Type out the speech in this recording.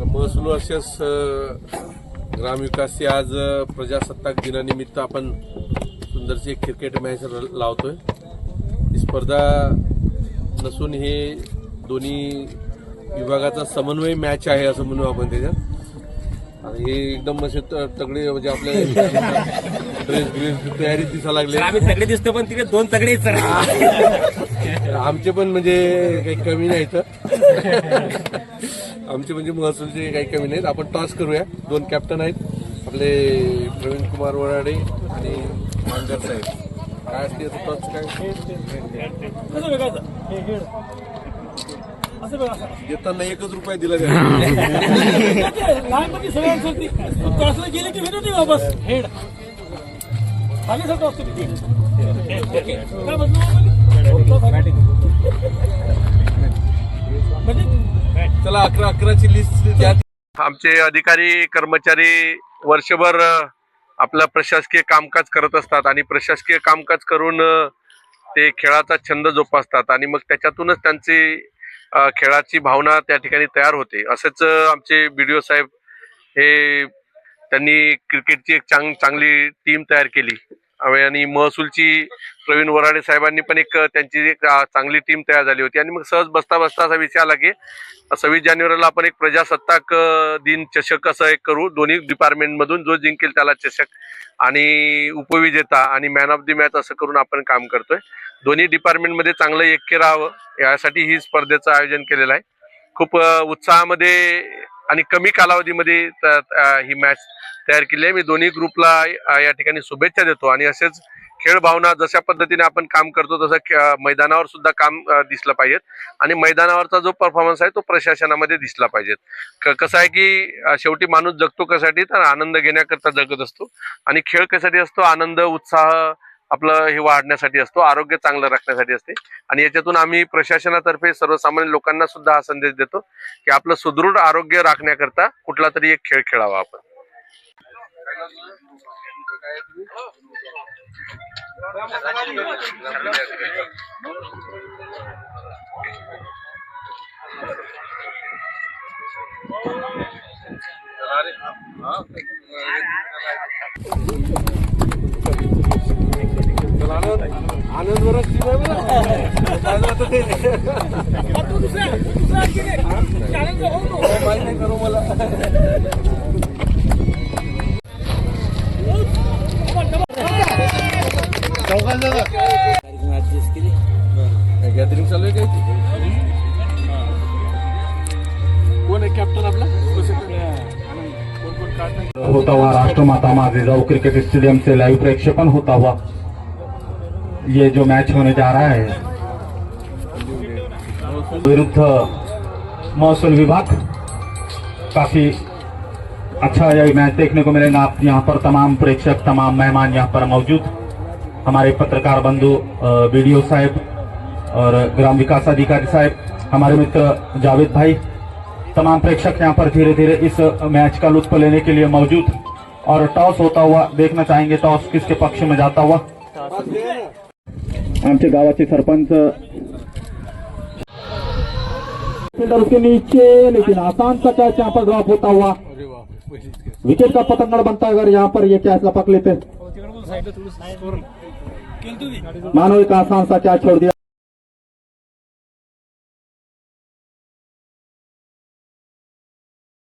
महसूल वर्षस ग्रामविकासची आज प्रजासत्ताक दिनानिमित्त आपण सुंदरशी एक क्रिकेट मॅच लावतोय. ही स्पर्धा नसून हे दोन्ही विभागाचा समन्वय मॅच आहे असं म्हणू आपण त्याच्यात. आणि हे एकदम असे तगडे म्हणजे आपले ड्रेस ग्रेस तयारी दिसायला लागले. आम्ही तगडे दिसतो पण तिथे दोन तगडे आहेत सर. आमचे पण म्हणजे काही कमी नाही तर आमचे म्हणजे महसूलचे काही कमी नाहीत. आपण टॉस करूया. दोन कॅप्टन आहेत. आपले प्रवीण कुमार वराडे आणि मांगर साहेब. काय असते टॉस काय? येताना एकच रुपया दिला जाईल. लहानपणी टॉसला गेले की वापस हेड. काय म्हणतो त्याला अकरा अकराची लिस्ट द्या. आमचे अधिकारी कर्मचारी वर्षभर आपलं प्रशासकीय कामकाज करत असतात आणि प्रशासकीय कामकाज करून ते खेळाचा छंद जोपासतात आणि मग त्याच्यातूनच त्यांची खेळाची भावना त्या ठिकाणी तयार होते. असंच आमचे बी डी ओ साहेब हे त्यांनी क्रिकेटची एक चांग चांगली टीम तयार केली. आणि महसूलची प्रवीण वराडे साहेबांनी पण एक त्यांची एक चांगली टीम तयार झाली होती. आणि मग सहज बसता बसता असा विषय आला की सव्वीस जानेवारीला आपण एक प्रजासत्ताक दिन चषक असं एक करू. दोन्ही डिपार्टमेंट मधून जो जिंकेल त्याला चषक आणि उपविजेता आणि मॅन ऑफ द मॅच असं करून आपण काम करतोय. दोन्ही डिपार्टमेंटमध्ये चांगलं ऐक्य राहावं यासाठी ही स्पर्धेचं आयोजन केलेलं आहे. खूप उत्साहामध्ये आणि कमी कालावधीमध्ये ही मॅच तयार केली आहे. मी दोन्ही ग्रुपला या ठिकाणी शुभेच्छा देतो. आणि असेच खेळ भावना जशा पद्धतीने आपण काम करतो तसं मैदानावर सुद्धा काम दिसलं पाहिजेत. आणि मैदानावरचा जो परफॉर्मन्स आहे तो प्रशासनामध्ये दिसला पाहिजे क- कसं आहे की शेवटी माणूस जगतो कशासाठी? तर आनंद घेण्याकरता जगत असतो. आणि खेळ कशासाठी असतो? आनंद उत्साह आपलं हे वाढण्यासाठी असतो आरोग्य चांगलं राखण्यासाठी असते. आणि याच्यातून आम्ही प्रशासनातर्फे सर्वसामान्य लोकांना सुद्धा हा संदेश देतो की आपलं सुदृढ आरोग्य राखण्याकरता कुठला तरी एक खेळ खेळावा आपण. आनंद बरं तू. दुसरा दुसरा आणखी काय? चॅलेंज होऊ नको. करू मला. गॅदरिंग चालू आहे काय कोण आहे कॅप्टन आपला? कोण कोण काढताय होता हुआ राष्ट्रमाता माँ जिजाऊ क्रिकेट स्टेडियम से लाइव प्रेक्षेपण होता हुआ. ये जो मैच होने जा रहा है, विरुद्ध मौसम विभाग, काफ़ी अच्छा यही मैच देखने को मिलेगा। आप यहाँ पर तमाम प्रेक्षक, तमाम मेहमान यहाँ पर मौजूद। हमारे पत्रकार बंधु वीडियो साहब और ग्राम विकास अधिकारी साहब, हमारे मित्र जावेद भाई, तमाम प्रेक्षक यहाँ पर धीरे धीरे इस मैच का लुत्फ लेने के लिए मौजूद। और टॉस होता हुआ देखना चाहेंगे, टॉस किसके पक्ष में जाता हुआ? आमचे गावाचे सरपंच. नीचे लेकिन आसान सा कैच यहाँ पर ड्रॉप होता हुआ अरे विकेट का पतंगड़ बनता है अगर यहाँ पर ये कैच लपक लेते मानो एक आसान सा कैच छोड़ दिया?